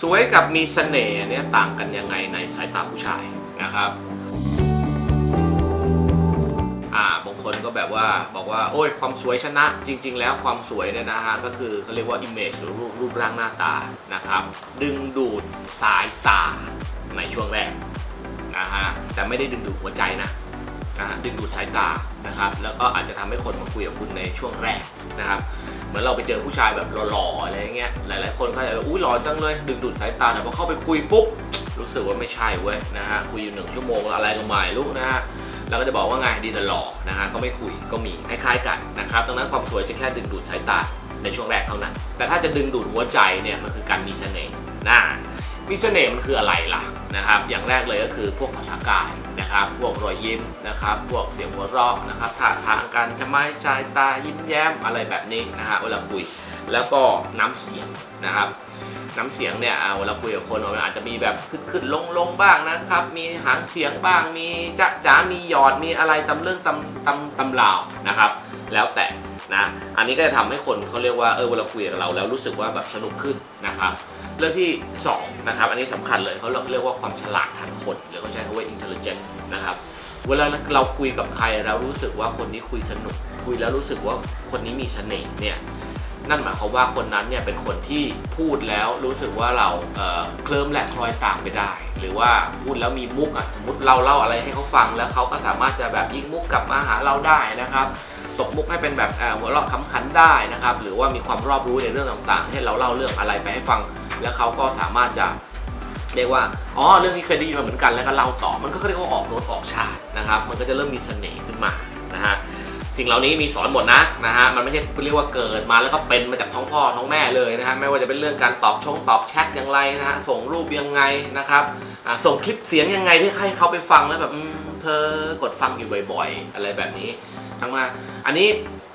สวยกับมีเสน่ห์เนี่ยต่างกันยังไงในสายตาผู้ชายนะครับอ่าบางคนก็แบบว่าบอกว่าโอ้ยความสวยชนะจริง ๆ แล้วความสวยเนี่ยนะฮะก็คือเขาเรียกว่า image หรือรูปรูปร่างหน้าตานะครับดึงดูดสายตาในช่วงแรกนะฮะแต่ไม่ได้ดึงดูดหัวใจนะนะฮะดึงดูดสายตานะครับแล้วก็อาจจะทำให้คนมาคุยกับคุณในช่วงแรกนะครับ เหมือนเราไปเจอผู้ชายแบบหล่อๆอะไรเงี้ยหลายๆ คนก็จะแบบอุ้ยหล่อจังเลย ดึงดูดสายตาแต่พอเข้าไปคุยปุ๊บรู้สึกว่าไม่ใช่เว้ยนะฮะคุยอยู่หนึ่งชั่วโมงอะไรก็ไม่รู้นะฮะแล้วก็จะบอกว่าไงดีแต่หล่อนะฮะก็ไม่คุยก็มีคล้ายๆกันนะครับดังนั้นความสวยจะแค่ดึงดูดสายตาในช่วงแรกเท่านั้น แต่ถ้าจะดึงดูดหัวใจเนี่ยมันคือการมีเสน่ห์นะ มีเสน่ห์มันคืออะไรล่ะนะครับ อย่างแรกเลยก็คือพวกภาษากายนะครับ พวกรอยยิ้มนะครับ พวกเสียงหัวเราะนะครับท่าทางการจะไม่ใจตายิ้มแย้มอะไรแบบนี้นะฮะเวลาคุยแล้วก็น้ำเสียงนะครับ น้ำเสียงเนี่ยเวลาคุยกับคนมันอาจจะมีแบบขึ้นขึ้นลงลงบ้างนะครับ มีหางเสียงบ้าง มีจ๊ะจ๋ามีหยอดมีอะไรตำเรื่องตำตำตำลาวนะครับ แล้วแต่นะอันนี้ก็จะทำให้คนเขาเรียกว่าเออเวลาคุยกับเราแล้วรู้สึกว่าแบบสนุกขึ้นนะครับเรื่องที่สองนะครับอันนี้สำคัญเลยเขาเรียกว่าความฉลาดทันคนหรือเขาใช้คำว่า intelligence นะครับเวลาเราคุยกับใครเรารู้สึกว่าคนนี้คุยสนุก คุยแล้วรู้สึกว่าคนนี้มีเสน่ห์เนี่ยนั่นหมายความว่าคนนั้นเนี่ยเป็นคนที่พูดแล้วรู้สึกว่าเราเเคลิ้มและคล้อยตามไปได้ หรือว่าพูดแล้วมีมุกอะสมมติเราเล่าอะไรให้เขาฟังแล้วเขาก็สามารถจะแบบยิงมุกกลับมาหาเราได้นะครับ ตกมุกให้เป็นแบบหัวเราะขำขันได้นะครับ หรือว่ามีความรอบรู้ในเรื่องต่างๆ เช่นเราเล่าเรื่องอะไรไปให้ฟัง แล้วเขาก็สามารถจะเรียกว่า อ๋อ เรื่องนี้เคยได้ยินมาเหมือนกันแล้วก็เล่าต่อ มันก็เรียกว่าออกรถออกชาตินะครับ มันก็จะเริ่มมีเสน่ห์ขึ้นมา นะฮะ สิ่งเหล่านี้มีสอนหมดนะ นะฮะ มันไม่ใช่เรียกว่าเกิดมาแล้วก็เป็นมาจากท้องพ่อท้องแม่เลยนะฮะ ไม่ว่าจะเป็นเรื่องการตอบชงตอบแชทอย่างไรนะฮะ ส่งรูปยังไงนะครับ ส่งคลิปเสียงยังไงที่ให้เขาไปฟังแล้วแบบเธอกดฟังอยู่บ่อย ๆ อะไรแบบนี้ ทั้งว่าอันนี้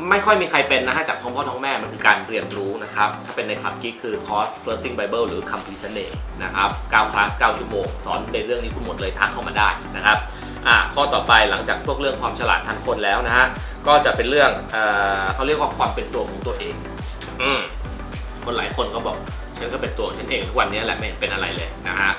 ไม่ค่อยมีใครเป็นนะฮะจากท้องพ่อท้องแม่มันคือการเรียนรู้นะครับ ถ้าเป็นในคลับกิ๊กคือคอร์ส flirting bible หรือคัมภีร์เสน่ห์นะครับ9คลาส9ชั่วโมงสอนในเรื่องนี้คุณหมดเลยทักเข้ามาได้นะครับอ่าข้อต่อไปหลังจากพวกเรื่องความฉลาดทันคนแล้วนะฮะก็จะเป็นเรื่องเออเขาเรียกว่าความเป็นตัวของตัวเองอืมคนหลายคนก็บอกฉันก็เป็นตัวของฉันเองทุกวันนี้แหละไม่เป็นอะไรเลยนะฮะ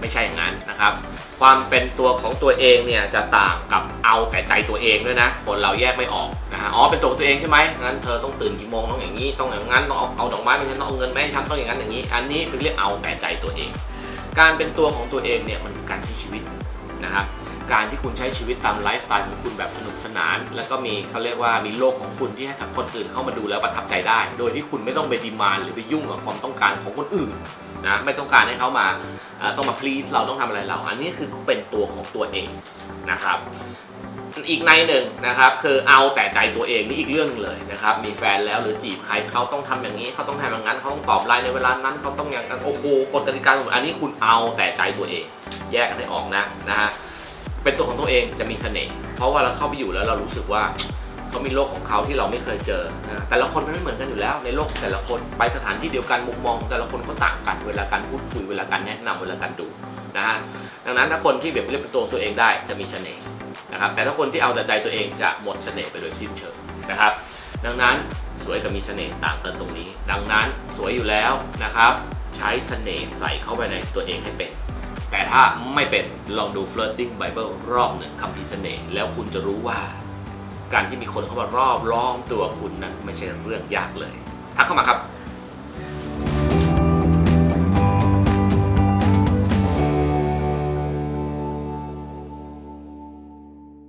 ไม่ใช่อย่างนั้นนะครับ ความเป็นตัวของตัวเองเนี่ยจะต่างกับเอาแต่ใจตัวเองด้วยนะ คนเราแยกไม่ออกนะฮะอ๋อเป็นตัวตัวเองใช่ไหมงั้นเธอต้องตื่นกี่โมงต้องอย่างนี้ต้องอย่างนั้นต้องเอาเอาดอกไม้ไปฉันต้องเอาเงินไปให้ฉันต้องอย่างนั้นอย่างนี้ อันนี้เป็นเรียกเอาแต่ใจตัวเอง การเป็นตัวของตัวเองเนี่ยมันคือการใช้ชีวิตนะครับ การที่คุณใช้ชีวิตตามไลฟ์สไตล์ของคุณแบบสนุกสนาน แล้วก็มีเขาเรียกว่ามีโลกของคุณที่ให้สังคนอื่นเข้ามาดูแล้วประทับใจได้ โดยที่คุณไม่ต้องไปดีมานหรือไปยุ่งกับความต้องการของคนอื่นนะไม่ต้องการให้เขามาต้องมา please เราต้องทำอะไรเรา อันนี้คือเป็นตัวของตัวเองนะครับอีกในหนึ่งนะครับคือเอาแต่ใจตัวเองนี่อีกเรื่องหนึงเลยนะครับมีแฟนแล้วหรือจีบใครเขาต้องทำอย่างนี้เขาต้องทำอย่างนั้นเขาต้องตอบไลน์ในเวลานั้นเขาต้องอย่างนั้นโอ้โหกฎกติกาหมดอันนี้คุณเอาแต่ใจตัวเอง แยกกันให้ออกนะนะฮะ เป็นตัวของตัวเองจะมีเสน่ห์เพราะว่าเราเข้าไปอยู่แล้วเรารู้สึกว่าเขามีโลกของเขาที่เราไม่เคยเจอนะแต่ละคนมันไม่เหมือนกันอยู่แล้ว ในโลกแต่ละคนไปสถานที่เดียวกันมุมมอง แต่ละคนก็ต่างกันเวลาการพูดคุยเวลาการแนะนำเวลาการดูนะฮะดังนั้นถ้าคนที่แบบเรียกเป็นตัวของตัวเองได้จะมีเสน่ห์นะครับแต่ถ้าคนที่เอาแต่ใจตัวเองจะหมดเสน่ห์ไปโดยสิ้นเชิงนะครับ ดังนั้นสวยกับมีเสน่ห์ต่างกันตรงนี้ ดังนั้นสวยอยู่แล้วนะครับ ใช้เสน่ห์ใส่เข้าไปในตัวเองให้เป็น แต่ถ้าไม่เป็นลองดู flirting bible รอบหนึ่งคำพีร์เสน่ห์แล้วคุณจะรู้ว่า การที่มีคนเข้ามารอบล้อมตัวคุณนั้นไม่ใช่เรื่องยากเลยทักเข้ามาครับ